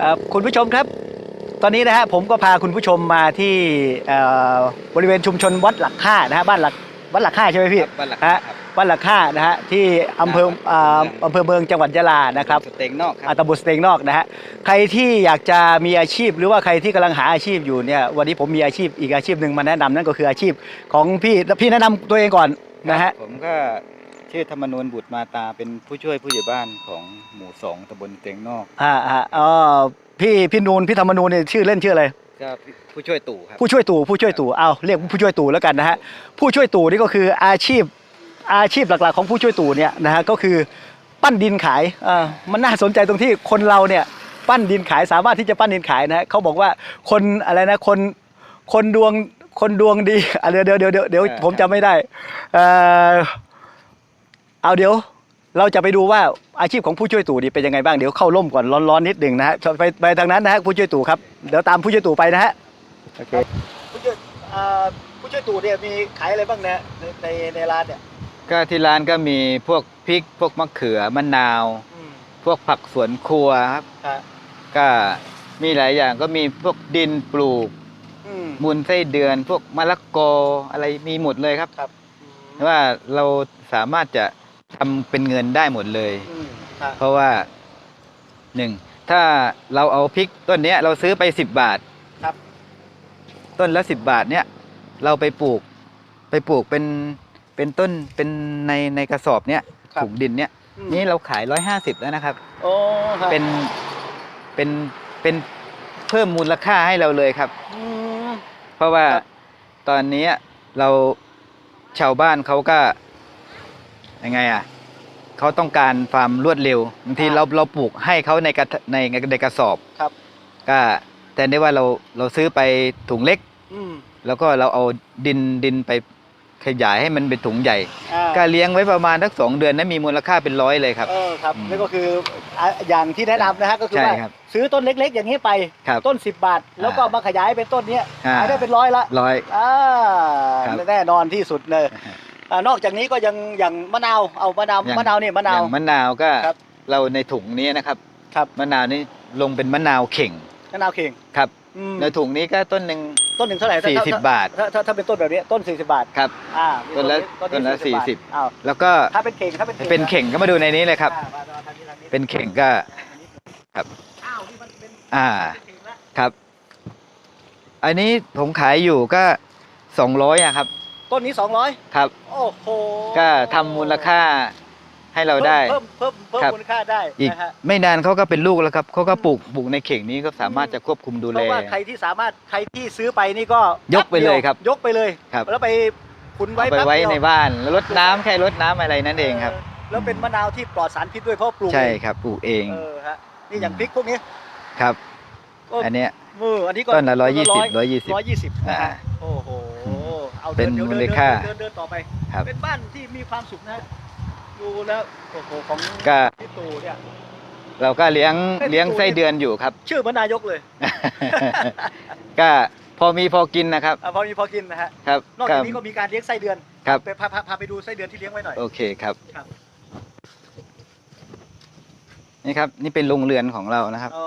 เอ่อคุณผู้ชมครับ ตอนนี้นะฮะผมก็พาคุณผู้ชมมาที่เอ่อบริเวณชุมชนวัดหลักค่านะฮะบ้านหลักวัดหลักค่าใช่ไหมพี่ครับบ้านหลักค่าฮะครับวัดหลักค่านะฮะที่อำเภออ่าอำเภอเมืองจังหวัดยะลานะครับสเต็งนอกคอารับตำบลสเตงนอกนะฮะใครที่อยากจะมีอาชีพหรือว่าใครที่กำลังหาอาชีพอยู่เนี่ยวันนี้ผมมีอาชีพอีกอาชีพหนึ่งมาแนะนำนั่นก็คืออาชีพของพี่พี่แนะนำตัวเองก่อนนะฮะผมก็ ชื่อธรรมนูญบุตรมาตาเป็นผู้ช่วยผู้ใหญ่บ้านของหมู่สองตำบลสเต็งนอกอ่าอ่าอ๋อพี่พี่นูนพี่ธรรมนูนเนี่ยชื่อเล่นชื่ออะไรก็ผู้ช่วยตู่ครับผู้ช่วยตู่ผู้ช่วยตู่เอาเรียกผู้ช่วยตู่แล้วกันนะฮะผู้ช่วยตู่นี่ก็คืออาชีพอาชีพหลักๆ ของผู้ช่วยตู่เนี่ยนะฮะก็คือปั้นดินขายอ่ามันน่าสนใจตรงที่คนเราเนี่ยปั้นดินขายสามารถที่จะปั้นดินขายนะฮะเขาบอกว่าคนอะไรนะคนคนดวงคนดวงดีอะเดี๋ยวเดี๋ยวเดี๋ยวเดี๋ยวเดี๋ยวผมจำไม่ได้เอ่อ เอาเดี๋ยวเราจะไปดูว่าอาชีพของผู้ช่วยตู่นี่เป็นยังไงบ้างเดี๋ยวเข้าร่มก่อนร้อนๆนิดหนึ่งนะฮะไปไปทางนั้นนะฮะผู้ช่วยตู่ครับเดี๋ยวตามผู้ช่วยตู่ไปนะฮะโอเคผู้ช่วยอ่าผู้ช่วยตู่เนี่ยมีขายอะไรบ้างนะในในในร้านเนี่ยก็ที่ร้านก็มีพวกพริก พวกมะเขือมะนาว อืมพวกผักสวนครัวครับ ฮะก็มีหลายอย่างก็มีพวกดินปลูก อืม มูลไส้เดือน พวกมะละกออะไรมีหมดเลยครับครับ ว่าเราสามารถจะ ทำเป็นเงินได้หมดเลย อืมฮะเพราะว่าหนึ่งถ้าเราเอาพริกต้นเนี้ยเราซื้อไปสิบบาท ครับต้นละสิบบาทเนี่ย เราไปปลูก ไปปลูกเป็นเป็นต้นเป็นในในกระสอบเนี้ยครับถุงดินเนี้ยอืมนี่เราขายร้อยห้าสิบแล้วนะครับ โอ้ครับเป็นเป็นเป็นเพิ่มมูลค่าให้เราเลยครับ อืม เพราะว่าครับ ตอนนี้เราชาวบ้านเขาก็ ยังไงอะเขาต้องการความรวดเร็วบางทีเราเราปลูกให้เขาในกระในในกระสอบครับ ก็แต่ได้ว่าเราเราซื้อไปถุงเล็ก อืม แล้วก็เราเอาดินดินไปขยายให้มันเป็นถุงใหญ่ อ่า ก็เลี้ยงไว้ประมาณสักสองเดือนนั้นมีมูลค่าเป็นร้อยเลยครับ เออครับอืมนี่ก็คืออะอย่างที่แนะนำนะฮะก็คือใช่ว่าครับซื้อต้นเล็ก ๆ อย่างนี้ไปครับต้น 10 บาท แล้วก็อ่ามมาขยายเป็นต้นเนี้ยอ่า ขายได้เป็นร้อยละร้อย อ่าครับ แน่นอนที่สุดเลย อ่านอกจากนี้ก็ยังอย่างมะนาวเอามะนาวอย่าง มะนาวเนี่ยมะนาว อย่างมะนาวก็ครับเราในถุงนี้นะครับครับ มะนาวนี่ลงเป็นมะนาวเข่งมะนาวเข่งครับ อืมในถุงนี้ก็ต้นหนึ่ง ต้นหนึ่งเท่าไหร่ถ้สี่สิบบาทถ้าถ้าถ้าเป็นต้นแบบนี้ต้น 40 บาทครับ อ่าต้นละต้ต้นละบาทสี่สิบอ้าวแล้วก็ถ้าเป็นเข่งถ้าเป็นเข่งเป็นนะเข่งก็มาดูในนี้เลยครับ อ่ามามาทางนี้ทางนี้เป็นเข่งก็ ครับ อ้าวนี่มันเป็นอ่าเป็นเข่งละครับ อันนี้ผมขายอยู่ก็สองร้อยอะครับ ต้นนี้ 200 ครับ โอ้โหก็ทำมูลค่าให้เราได้ เพิ่มเพิ่มเพิ่มครับ มูลค่าได้อีกนะฮะไม่นานเขาก็เป็นลูกแล้วครับเขาก็ปลูกปลูกในเข่งนี้ก็สามารถจะควบคุมดูเพแล ราะว่าใครที่สามารถใครที่ซื้อไปนี่ก็ยกไปเลยครับยกไปเลยครับ แล้วไปขุนไว้เอาไปแป๊บไว้เดียในบ้านแล้วรดน้ำแค่รดน้ำอะไรนั่นเองครับ แล้วเป็นมะนาวที่ปลอดสารพิษด้วยเพราะปลูกใช่เองครับปลูกเองเออฮะนี่อย่างพริกพวกนี้ครับ ก็อันเนี้ย มืออันนี้ก็ต้นละ120 120 ร้อยยี่สิบนะอ่าฮะโอ้โห เอาเป็นดิดี๋ยวมูลดินค่าเดินเดินเดินต่อไป ครับ เป็นบ้านที่มีความสุขนะดูแล้วโอ้โหของก็พี่ตู่เนี่ย เราก็เลี้ยงเป็นเลี้ยงตัวไส้เดือนอยู่ครับ ชื่อเหมือนนายกเลย ก็พอมีพอกินนะครับอะพอมีพอกินนะฮะครับนอกก็จากนี้ก็มีการเลี้ยงไส้เดือนครับไปพาพาพาไปดูไส้เดือนที่เลี้ยงไว้หน่อยโอเคครับครับนี่ครับนี่เป็นโรงเรือนของเรานะครับอ๋อ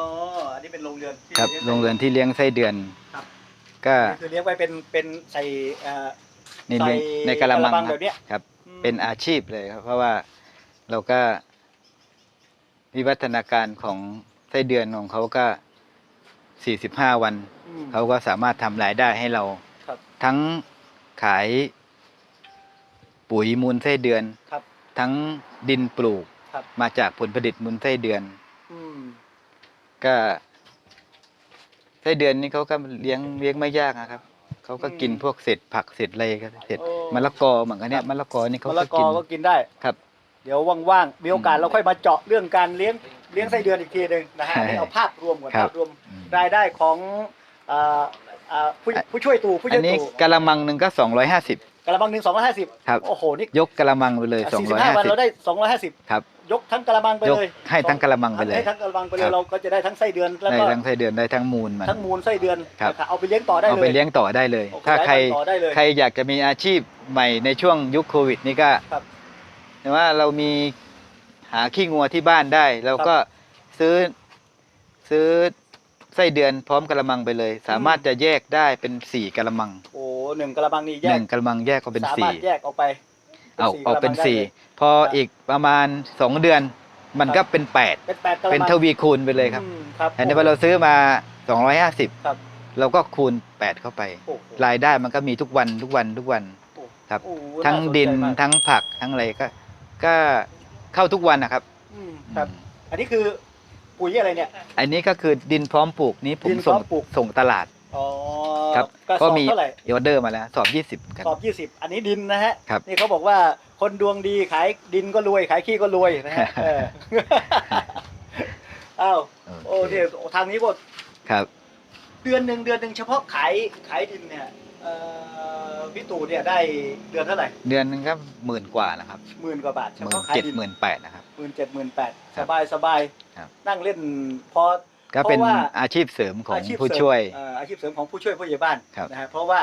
อันนี้เป็นโรงเรือนที่ครับลี้ยโรงเรือนที่เลี้ยงไส้เดือนครับ ก็คือเลี้ยงไว้เป็นเป็นใส่เอ่อนี่ใส่เลี้ยงในกระมังแบครับบเนี้ยครับอืมเป็นอาชีพเลยครับ เพราะว่าเราก็วิวัฒนาการของไส้เดือนของเขาก็45วันอืมเขาก็สามารถทำรายได้ให้เราครับทั้งขายปุ๋ยมูลไส้เดือนครับทั้งดินปลูกครับมาจากผลผลิตมูลไส้เดือนอืมก็ ไส้เดือนนี่เขาก็เลี้ยงเลี้ยงไม่ยากนะครับเขาก็กินพวกเศษผักเศษอะไรก็เศษมะละกอเหมือนกันเนี่ยมะละกอนี่เขามะก็ละกอกินก็กินได้ ครับ เดี๋ยวว่างๆ มีโอกาสอืมเราค่อยมาเจาะเรื่องการเลี้ยงเลี้ยงไส้เดือนอีกทีหนึ่งนะฮะใช่ให้เอาภาพรวมก่อนครับ ภาพรวมอืมรายได้ของเอ่อเอ่อผู้อะผู้ช่วยตู่ผู้อัช่วนยนี้ตู่กะละมังหนึ่งก็สองร้อยห้าสิบกระมังหนึ่งสองร้อยห้าสิบครับ โอ้โหนี่ยกกะละมังไปเลยสองสี่ร้สิอยบห้าห้าวันสิบเราได้สองร้อยห้าสิบครับ ยกทั้งกระมังไปยกเลยให้ทั้งกะละมังไปเลย ให้ทั้งกระมังไปเลครัยบ เราก็จะได้ทั้งไส้เดือนแล้วได้ก็ทั้งไส้เดือนได้ทั้งมูลมัน ทั้งมูลไส้เดือนครับ นะครับเอาไปเลี้ยงต่อได้เอาเลย ไปเลี้ยงต่อได้เลยโอ้โหถ้าใครขยพันธุ์ต่อได้เลยใครอยากจะมีอาชีพใหม่ในช่วงยุคโควิดนี่ก็ครับแต่ว่าเรามีหาขี้งัวที่บ้านได้เราก็ซื้อซื้อไส้เดือนพร้อมกระมังไปเลย สามารถจะแยกได้เป็นสี่กระมังโอ้หนึ่งกระบังนี่แยหกนึ่งกระมังแยกก็เป็นสาสี่มารถแยกออกไป เอาสี่ออกเป็นกะละมังได้สี่ลยพออีกประมาณสองเดือน มันก็เป็นแปดเป็นแปดกระเป็นมังทวีคูณไปเลยครับอืมครับอันนี้พอเราซื้อมาสองร้อยห้าสิบครับเราก็คูณแปดเข้าไปโอ้โหรายได้มันก็มีทุกวันทุกวันทุกวันครับโอ้โหทั้งาสใจดินมากทั้งผักทั้งอะไรก็ ก็เข้าทุกวันนะครับอืมครับ อันนี้คือปุ๋ยอะไรเนี่ย อันนี้ก็คือดินพร้อมปลูกนี้ผมดินพร้ส่องมปลูกส่งตลาดอ๋อ ครับกระสก็อบมีเท่าไหร่ออเดอร์มาแล้วสอบยี่สิบกันสอบยี่สิบอันนี้ดินนะฮะ ครับนี่เขาบอกว่าคนดวงดีขายดินก็รวยขายขี้ก็รวยนะฮะเออ อ้าวโอ้เนี่ยทางนี้ก็ครับ เดือนหนึ่งเดือนหนึ่งเฉพาะขายขายดินเนี่ยเอ่อพี่ตู่เนี่ยได้เดือนเท่าไหร่เดือนหนึงก็หมื่นกว่านะครับหมื่นกว่าบาทเฉหมื่นพาะขายเจ็ดดินหมื่นแปดนะครับ หมื่นเจ็ดหมื่นแปดครัสบบายสบายครับนั่งเล่นพอ ก็เป็นเพราะว่าอาชีพเสริมของอาชีพผู้เสริมช่วย เอ่ออาชีพเสริมของผู้ช่วยผู้ใหญ่บ้านครับ นะฮะเพราะว่า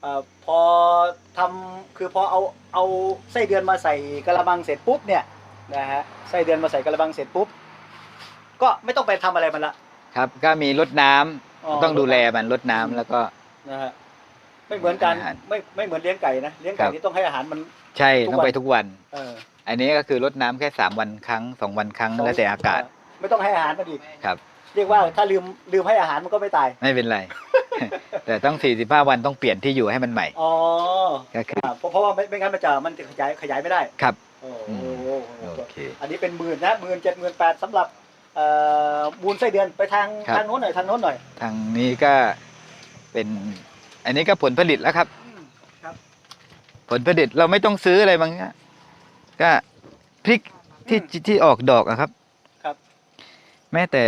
เอ่อพอทำคือพอเอาเอาไส้เดือนมาใส่กระมังเสร็จปุ๊บเนี่ยนะฮะไส้เดือนมาใส่กระมังเสร็จปุ๊บก็ไม่ต้องไปทำอะไรมันละครับ ก็มีรดน้ำอ๋อต้องดูแลมันรดน้ำแล้วก็ นะฮะไม่เหมือนกันอาหารไม่ไม่เหมือนเลี้ยงไก่นะเลี้ยงครัไก่บนี่ต้องให้อาหารมัน ใช่ทุกต้องไปวันทุกวัน เอออันนี้ก็คือรดน้ำแค่สามวันครั้งสองวันครั้งแล้วแต่อากาศ ไม่ต้องให้อาหารมันอีกครับ เรียกว่าถ้าลืมลืมให้อาหารมันก็ไม่ตาย ไม่เป็นไร แต่ต้องสี่สิบห้าวันต้องเปลี่ยนที่อยู่ให้มันใหม่ อ๋อก็คืออ่าเพราะเพราะว่าไม่ไม่งั้นมันจะมันจะขยายขยายไม่ได้ ครับ โอ้อืโหมโอเค อันนี้เป็นหมื่นนะหมื่นเจ็ดหมื่นแปดสำหรับเอ่อมูลไส้เดือนไปทางครับ ทางโน้นหน่อยทางโน้นหน่อยทางนี้ก็เป็น อันนี้ก็ผลผลิตแล้วครับ อืมครับผลผลิตเราไม่ต้องซื้ออะไรบางอย่างก็พริกที่ที่ออกดอกอะครับ ครับ แม้แต่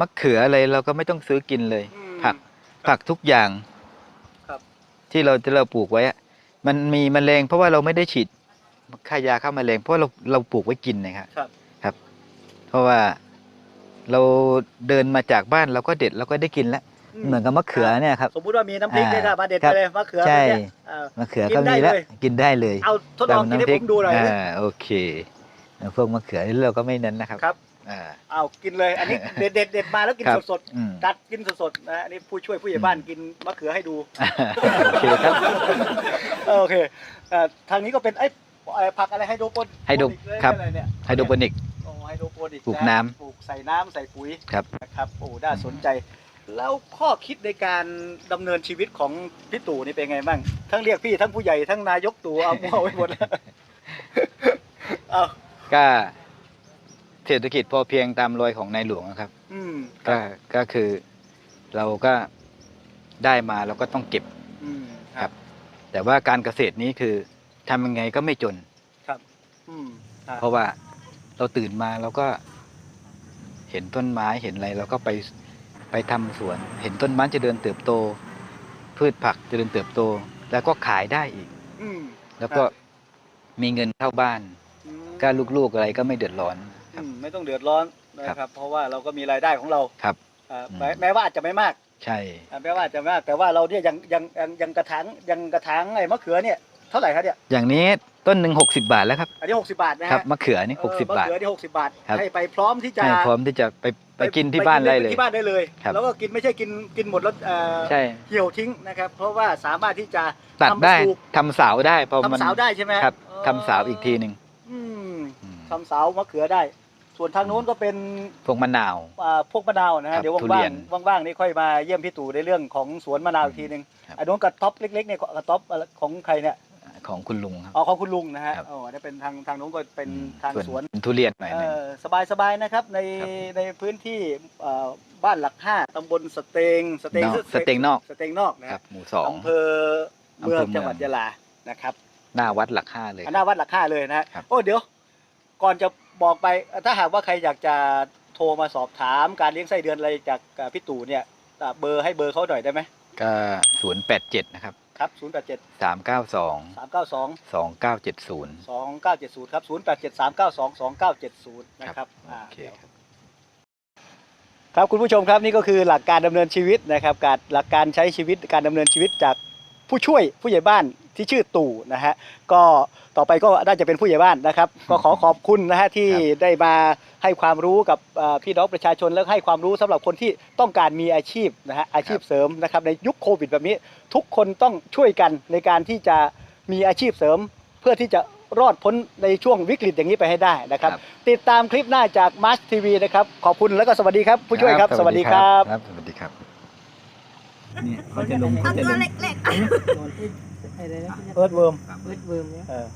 มะเขืออะไรเราก็ไม่ต้องซื้อกินเลย อืม ผักผักทุกอย่างครับ ที่เราที่เราปลูกไว้อะมันมีแมลงเพราะว่าเราไม่ได้ฉีดฆ่ายาฆ่าแมลงเพราะเราเราปลูกไว้กินนะครับ ครับครับเพราะว่าเราเดินมาจากบ้านเราก็เด็ดเราก็ได้กินแล้วเหมือนกับมะเขือเนี่ยครับ สมมุติว่ามีน้ำพริกอ่าเนี่ยครับมาเด็ดครัไปบเลยมะเขือใช่เนี่ยเอ่อมะเขือกินก็ได้มีแล้วเลย กินได้เลยเอาทดลองกินให้ผมดูหน่อย อ่าโอเค พวกมะเขือนี่เราก็ไม่เน้นนะครับ ครับ อ่า เอากินเลย อันนี้เด็ดเด็ดเด็ดมาแล้วกินครับสดอืม ๆกัดกินสดๆนะอันนี้ผู้ช่วยผู้ใหญ่บ้านกินมะเขือให้ดู โอเคครับโอเคเอ่อทางนี้ก็เป็นไอ้ไอ้ผักอะไรไฮโดรโปนไฮโดรนิกเลยครับ อะไรเนี่ยไฮโดรโปนิก โอ้ไฮโดรโปนิกปลูกะน้ำ ปลูกใส่น้ำใส่ปุ๋ยครับ นะครับโอ้น่าสนใจ แล้วข้อคิดในการดำเนินชีวิตของพี่ตู่นี่เป็นไงบ้างทั้งเรียกพี่ทั้งผู้ใหญ่ทั้งนายกตู่เอามั่วไว้หมดแล้วเอาก็ เศรษฐกิจพอเพียงตามรอยของในหลวงนะครับ อืมก็ก็คือเราก็ได้มาเราก็ต้องเก็บ อืมครับ แต่ว่าการเกษตรนี้คือทำยังไงก็ไม่จน ครับ อืมอะเพราะว่าเราตื่นมาเราก็ เห็นต้นไม้เห็นอะไรเราก็ไปไปทำสวน เห็นต้นไม้เจะเดินเติบโต พืชผักเจะเดินเติบโต แล้วก็ขายได้อีก อืม แล้วก็มีเงินเข้าบ้าน อืม ก็ลูกๆอะไรก็ไม่เดือดร้อนค อืรับมไม่ต้องเดือดร้อนนะครับ เพราะว่าเราก็มีรายได้ของเราครับ อ่าอืมแม้แม้ว่าอาจจะไม่มากใช่อ่าแม้ว่าอาจจะไม่มากแต่ว่าเราเนี่ยยังยังยังยังกระถางยังกระถางไอ้มะเขือเนี่ยเท่าไหร่ครับเนี่ยอย่างนี้ต้นหนึ่งหกสิบาทแล้วครับอันนี้หกสิบาทนะฮะครับมะเขือนี่หกสิบเออมะบาท เขือนี่หกสิบาท ครับ ให้ไปพร้อมที่จะให้พร้อมที่จะไปไปกินที่บ้านได้เลย ที่บ้านได้เลย ครับ แล้วก็กินไม่ใช่กินกินหมดแล้วเอ่อใช่ เหี่ยวทิ้งนะครับ เพราะว่าสามารถที่จะ ตัดได้ทำปลูก ทำสาวได้พอมันทำสาวได้ใช่ไหมครับอ๋อทำสาวอีกทีหนึ่งอืมอืม ทำสาวมะเขือได้ ส่วนทางนู้นก็เป็นพวกมะนาว อ่าพวกมะนาวนะครัฮะบเดี๋ยวทุเรีว่ายนงๆว่างๆนี่ค่อยมาเยี่ยมพี่ตู่ในเรื่องของสวนมะนาวอีกทีหนึ่งครับอันนู้นกระต๊อบเล็กๆเนี่ยกระต๊อบอะไรของใครเนี่ยของคุณลุงครับ อ๋อของคุณลุงนะฮะครับ อ๋อนี่เป็นทางทางนู้นก็เป็นอืมทางสวน ทุเรียนหน่อยเอหนึงอสบายๆนะครับในครับ ในพื้นที่เอ่อบ้านหลักห้าตำบลสเตงสเตงนอกสเต็งนอกสเตงนอกนะครับหมู่สอง อำเภอเมืองอำเภอเมือง จังหวัดยะลานะครับหน้าวัดหลักห้าเลยอันหน้าวัดหลักห้าเลยนะฮะครับ โอ้เดี๋ยว ก่อนจะ บอกไปถ้าหากว่าใครอยากจะโทรมาสอบถามการเลี้ยงไส้เดือนอะไรจากอ่าพี่ตู่เนี่ยอ่าเบอร์ให้เบอร์เขาหน่อยได้ไหมก็ศูนย์แปดเจ็ดนะครับครับ0 8 7สามเก้าสอง3 9 2สองเก้าเจ็ดศูนย์2 9 7 0 ครับ 0 8 7 3 9 2 2 9 7 0 นะครับโออ่าเคครับ ครับคุณผู้ชมครับนี่ก็คือหลักการดำเนินชีวิตนะครับ การหลักการใช้ชีวิตการดำเนินชีวิตจากผู้ช่วยผู้ใหญ่บ้าน ที่ชื่อตู่นะฮะก็ต่อไปก็น่าจะเป็นผู้ใหญ่บ้านนะครับ ก็ขอขอบคุณนะฮะที่ได้มาให้ความรู้กับเอ่อพี่น้องประชาชนแล้วก็ให้ความรู้สำหรับคนที่ต้องการมีอาชีพนะฮะอาชีพเสริมนะครับในยุคโควิดแบบนี้ ทุกคนต้องช่วยกันในการที่จะมีอาชีพเสริม เพื่อที่จะรอดพ้นในช่วงวิกฤตอย่างนี้ไปให้ได้นะครับครับติดตามคลิปหน้าจากมาร์ชทีวีนะครับ ขอบคุณแล้วก็สวัสดีครับ ผู้ช่วยครับ สวัสดีครับครับสวัสดีครับเนี่ยเขาจะลงเอาเขาจะตัลวงเล็กๆ อะไรนะเอิร์ธเวิร์มเวิร์ดเวิร์มเนี่ยเออ